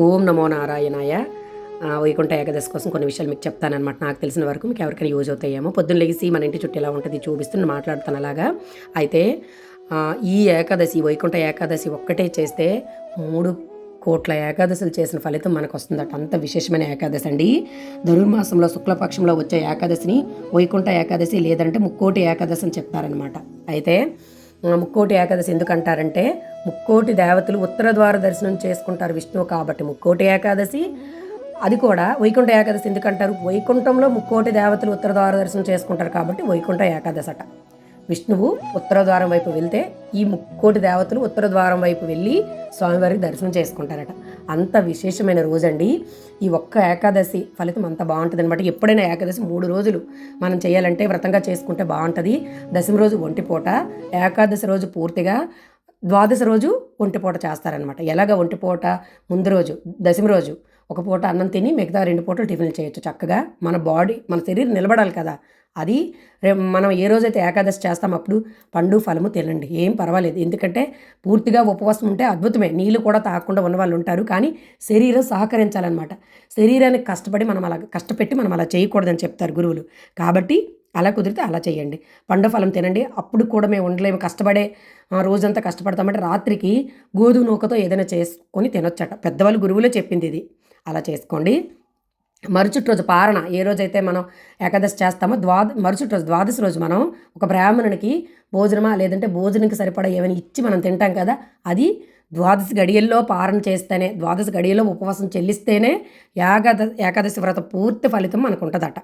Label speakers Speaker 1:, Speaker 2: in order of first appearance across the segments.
Speaker 1: ఓం నమో నారాయణాయ. వైకుంఠ ఏకాదశి కోసం కొన్ని విషయాలు మీకు చెప్తానమాట నాకు తెలిసిన వరకు మీకు ఎవరికైనా యూజ్ అవుతాయేమో. పొద్దున్న లేచి మన ఇంటి చుట్టూ ఎలా ఉంటుంది చూపిస్తూ మాట్లాడుతాను అలాగా. అయితే ఈ ఏకాదశి వైకుంఠ ఏకాదశి ఒక్కటే చేస్తే మూడు కోట్ల ఏకాదశులు చేసిన ఫలితం మనకు వస్తుందట అంత విశేషమైన ఏకాదశి అండి. ధనుర్మాసంలో శుక్లపక్షంలో వచ్చే ఏకాదశిని వైకుంఠ ఏకాదశి లేదంటే ముక్కోటి ఏకాదశి అని చెప్తారనమాట అయితే ముక్కోటి ఏకాదశి ఎందుకు అంటారంటే ముక్కోటి దేవతలు ఉత్తర ద్వార దర్శనం చేసుకుంటారు విష్ణువు కాబట్టి ముక్కోటి ఏకాదశి. అది కూడా వైకుంఠ ఏకాదశి ఎందుకంటారు? వైకుంఠంలో ముక్కోటి దేవతలు ఉత్తర ద్వార దర్శనం చేసుకుంటారు కాబట్టి వైకుంఠ ఏకాదశి అట. విష్ణువు ఉత్తర ద్వారం వైపు వెళ్తే ఈ ముక్కోటి దేవతలు ఉత్తర ద్వారం వైపు వెళ్ళి స్వామివారికి దర్శనం చేసుకుంటారట. అంత విశేషమైన రోజండి. ఈ ఒక్క ఏకాదశి ఫలితం అంత బాగుంటుంది అనమాట ఎప్పుడైనా ఏకాదశి మూడు రోజులు మనం చేయాలంటే వ్రతంగా చేసుకుంటే బాగుంటుంది. దశమి రోజు ఒంటిపూట ఏకాదశి రోజు పూర్తిగా ద్వాదశి రోజు ఒంటిపూట చేస్తారనమాట ఎలాగ ఒంటిపూట ముందు రోజు దశమి రోజు ఒక పూట అన్నం తిని మిగతా రెండు పూటలు టిఫిన్లు చేయొచ్చు చక్కగా. మన బాడీ మన శరీరం నిలబడాలి కదా. అది మనం ఏ రోజైతే ఏకాదశి చేస్తాం అప్పుడు పండు ఫలము తినండి. ఏం పర్వాలేదు. ఎందుకంటే పూర్తిగా ఉపవాసం ఉంటే అద్భుతమే. నీళ్ళు కూడా తాగకుండా ఉన్న వాళ్ళు ఉంటారు. కానీ శరీరం సహకరించాలన్నమాట. శరీరానికి కష్టపడి మనం అలా కష్టపెట్టి మనం అలా చేయకూడదని చెప్తారు గురువులు. కాబట్టి అలా కుదిరితే అలా చేయండి. పండు ఫలం తినండి. అప్పుడు కూడా మేము ఉండలేము. కష్టపడే రోజంతా కష్టపడతామంటే రాత్రికి గోధుమ నూకతో ఏదైనా చేసుకొని తినొచ్చట. పెద్దవాళ్ళు గురువులే చెప్పింది ఇది. అలా చేసుకోండి. మరుసటి రోజు పారణ ఏ రోజైతే మనం ఏకాదశి చేస్తామో ద్వాద మరుసటి రోజు ద్వాదశి రోజు మనం ఒక బ్రాహ్మణునికి భోజనమా లేదంటే భోజనంకి సరిపడా ఏమైనా ఇచ్చి మనం తింటాం కదా అది ద్వాదశి గడియల్లో పారణ చేస్తేనే ద్వాదశి గడియల్లో ఉపవాసం చెల్లిస్తేనే ఏకాద ఏకాదశి వ్రత పూర్తి ఫలితం మనకు ఉంటుందట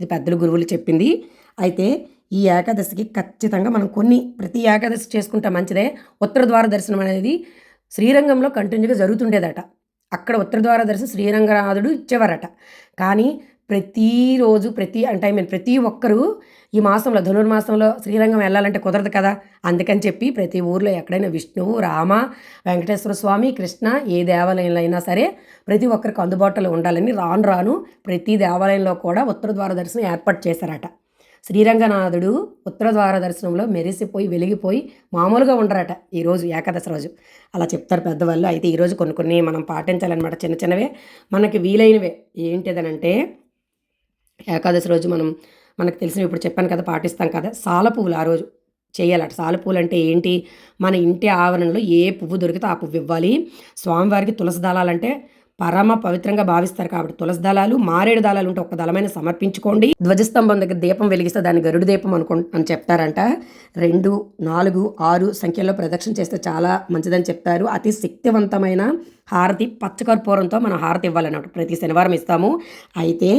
Speaker 1: ఇది పెద్దలు గురువులు చెప్పింది. అయితే ఈ ఏకాదశికి ఖచ్చితంగా మనం కొన్ని ప్రతి ఏకాదశి చేసుకుంటే మంచిదే. ఉత్తర ద్వార దర్శనం అనేది శ్రీరంగంలో కంటిన్యూగా జరుగుతుండేదట. అక్కడ ఉత్తర ద్వార దర్శనం శ్రీరంగనాథుడు ఇచ్చేవారట. కానీ ప్రతిరోజు ప్రతి అంటే ఐ మీన్ ప్రతి ఒక్కరూ ఈ మాసంలో ధనుర్మాసంలో శ్రీరంగం వెళ్ళాలంటే కుదరదు కదా? అందుకని చెప్పి ప్రతి ఊర్లో ఎక్కడైనా విష్ణువు రామ వెంకటేశ్వర స్వామి కృష్ణ ఏ దేవాలయంలో అయినా సరే ప్రతి ఒక్కరికి అందుబాటులో ఉండాలని రాను రాను ప్రతి దేవాలయంలో కూడా ఉత్తర ద్వార దర్శనం ఏర్పాటు చేశారట. శ్రీరంగనాథుడు ఉత్తర ద్వార దర్శనంలో మెరిసిపోయి వెలిగిపోయి మామూలుగా ఉండరట ఈరోజు ఏకాదశి రోజు. అలా చెప్తారు పెద్దవాళ్ళు. అయితే ఈరోజు కొన్ని కొన్ని మనం పాటించాలన్నమాట. చిన్న చిన్నవే. మనకి వీలైనవే. ఏంటిదనంటే ఏకాదశి రోజు మనం మనకు తెలిసిన ఇప్పుడు చెప్పాను కదా పాటిస్తాం కదా. సాల పువ్వులు ఆ రోజు చేయాలట. సాల పువ్వులు అంటే ఏంటి? మన ఇంటి ఆవరణలో ఏ పువ్వు దొరికితే ఆ పువ్వు ఇవ్వాలి. స్వామివారికి తులసి దళాలంటే పరమ పవిత్రంగా భావిస్తారు కాబట్టి తులసి దళాలు మారేడు దళాలు ఉంటే ఒక దళమైన సమర్పించుకోండి. ధ్వజస్తంభం దగ్గర దీపం వెలిగిస్తే దాన్ని గరుడు దీపం అనుకో అని చెప్తారంట. రెండు నాలుగు ఆరు సంఖ్యలో ప్రదక్షిణ చేస్తే చాలా మంచిదని చెప్తారు. అతి శక్తివంతమైన హారతి పచ్చకర్పూరంతో మనం హారతి ఇవ్వాలన్నమాట. ప్రతి శనివారం ఇస్తాము. అయితే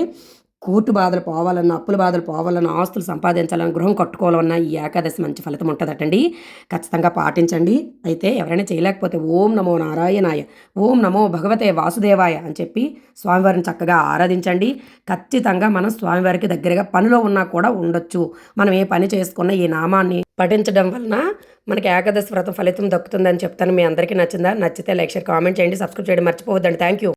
Speaker 1: కోర్టు బాధలు పోవాలన్నా అప్పుల బాధలు పోవాలన్నా ఆస్తులు సంపాదించాలన్నా గృహం కట్టుకోవాలన్నా ఈ ఏకాదశి మంచి ఫలితం ఉంటుందటండి. ఖచ్చితంగా పాటించండి. అయితే ఎవరైనా చేయలేకపోతే ఓం నమో నారాయణాయ ఓం నమో భగవతే వాసుదేవాయ అని చెప్పి స్వామివారిని చక్కగా ఆరాధించండి. ఖచ్చితంగా మనం స్వామివారికి దగ్గరగా పనిలో ఉన్నా కూడా ఉండొచ్చు. మనం ఏ పని చేసుకున్నా ఈ నామాన్ని పఠించడం వలన మనకి ఏకాదశి వ్రతం ఫలితం దక్కుతుందని చెప్తాను. మీ అందరికీ నచ్చిందా? నచ్చితే లైక్ షేర్ కామెంట్ చేయండి. సబ్స్క్రైబ్ చేయడం మర్చిపోవద్దండి. Thank you